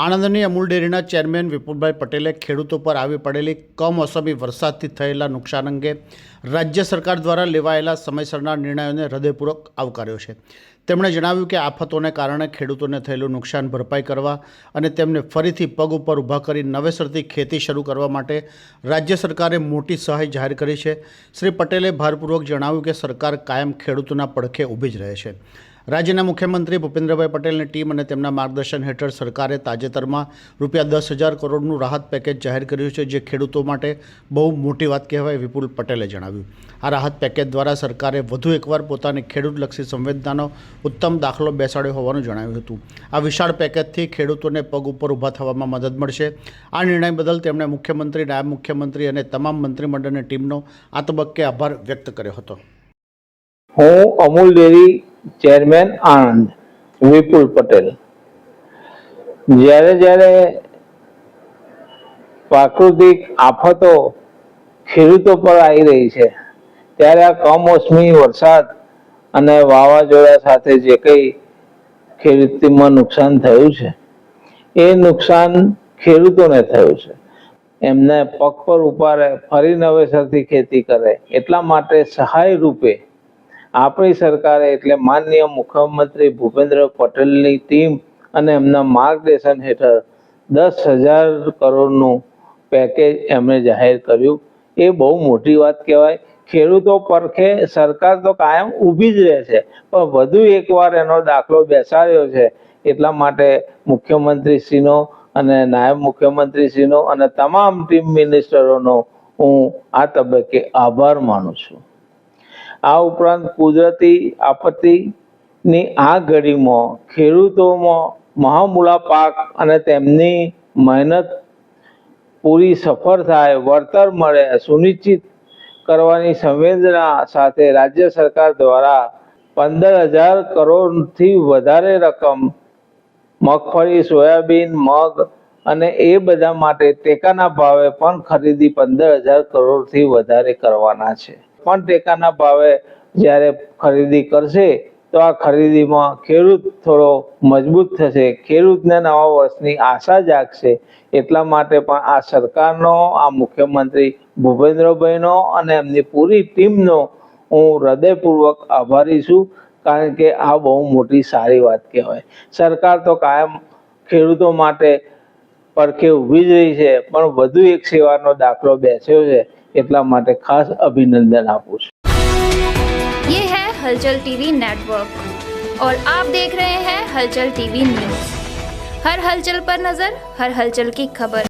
આણંદની અમૂલ ડેરીના ચેરમેન વિપુલભાઈ પટેલે ખેડૂતો પર આવી પડેલી કમોસમી વરસાદથી થયેલા નુકસાન અંગે રાજ્ય સરકાર દ્વારા લેવાયેલા સમયસરના નિર્ણયોને હૃદયપૂર્વક આવકાર્યો છે. તેમણે જણાવ્યું કે આફતોને કારણે ખેડૂતોને થયેલું નુકસાન ભરપાઈ કરવા અને તેમને ફરીથી પગ ઉપર ઊભા કરી નવેસરથી ખેતી શરૂ કરવા માટે રાજ્ય સરકારે મોટી સહાય જાહેર કરી છે. શ્રી પટેલે ભારપૂર્વક જણાવ્યું કે સરકાર કાયમ ખેડૂતોના પડખે ઊભી જ રહે છે. રાજ્યના મુખ્યમંત્રી ભૂપેન્દ્રભાઈ પટેલની ટીમ અને તેમના માર્ગદર્શન હેઠળ સરકારે તાજેતરમાં રૂપિયા દસ હજાર કરોડનું રાહત પેકેજ જાહેર કર્યું છે, જે ખેડૂતો માટે બહુ મોટી વાત કહેવાય, વિપુલ પટેલે જણાવ્યું. આ રાહત પેકેજ દ્વારા સરકારે વધુ એકવાર પોતાની ખેડૂતલક્ષી સંવેદનાનો ઉત્તમ દાખલો બેસાડ્યો હોવાનું જણાવ્યું હતું. આ વિશાળ પેકેજથી ખેડૂતોને પગ ઉપર ઊભા થવામાં મદદ મળશે. આ નિર્ણય બદલ તેમણે મુખ્યમંત્રી, નાયબ મુખ્યમંત્રી અને તમામ મંત્રીમંડળની ટીમનો આ તબક્કે આભાર વ્યક્ત કર્યો હતો. હું અમૂલ ડેરી ચેરમેન આણંદ, વિપુલ પટેલ. જ્યારે જ્યારે પ્રાકૃતિક આફતો ખેડૂતો પર આવી રહી છે, ત્યારે આ કમોસમી વરસાદ અને વાવાઝોડા સાથે જે કંઈ ખેડૂતીમાં નુકસાન થયું છે, એ નુકસાન ખેડૂતોને થયું છે. એમને પગ પર ઉપારે ફરી નવેસરથી ખેતી કરે, એટલા માટે સહાય રૂપે આપણી સરકારે એટલે માનનીય મુખ્યમંત્રી ભૂપેન્દ્ર પટેલની ટીમ અને એમના માર્ગદર્શન હેઠળ દસ હજાર કરોડનું પેકેજ એમણે જાહેર કર્યું. એ બહુ મોટી વાત કહેવાય. ખેડૂતો પરખે, સરકાર તો કાયમ ઊભી જ રહે છે. પણ વધુ એકવાર એનો દાખલો બેસાડ્યો છે એટલા માટે મુખ્યમંત્રીશ્રીનો અને નાયબ મુખ્યમંત્રીશ્રીનો અને તમામ ટીમ મિનિસ્ટરોનો હું આ તબક્કે આભાર માનું છું. આ ઉપરાંત કુદરતી આપત્તિની આ ઘડીમાં, ખેડૂતોમાં મહામૂલા પાક અને તેમની મહેનત પૂરી સફળ થાય, વળતર મળે, સુનિશ્ચિત કરવાની સંવેદના સાથે રાજ્ય સરકાર દ્વારા પંદર હજાર કરોડથી વધારે રકમ, મગફળી, સોયાબીન, મગ અને એ બધા માટે ટેકાના ભાવે પણ ખરીદી પંદર હજાર કરોડથી વધારે કરવાના છે. પણ ટેકાના ભાવે જ્યારે ખરીદી કરશે, તો આ ખરીદીમાં ખેડૂત થોડો મજબૂત થશે. ખેડૂતને નવા વર્ષની આશા જાગશે. એટલા માટે પણ આ સરકારનો, આ મુખ્યમંત્રી ભૂપેન્દ્રભાઈનો અને એમની પૂરી ટીમનો હું હૃદયપૂર્વક આભારી છું, કારણ કે આ બહુ મોટી સારી વાત કહેવાય. સરકાર તો કાયમ ખેડૂતો માટે પડખે ઊભી જ રહી છે પણ વધુ એક સેવાનો દાખલો બેસ્યો છે એટલા માટે ખાસ અભિનંદન આપું છું ये है हलचल टीवी नेटवर्क और आप देख रहे हैं हलचल टीवी न्यूज हर हलचल पर नजर हर हलचल की खबर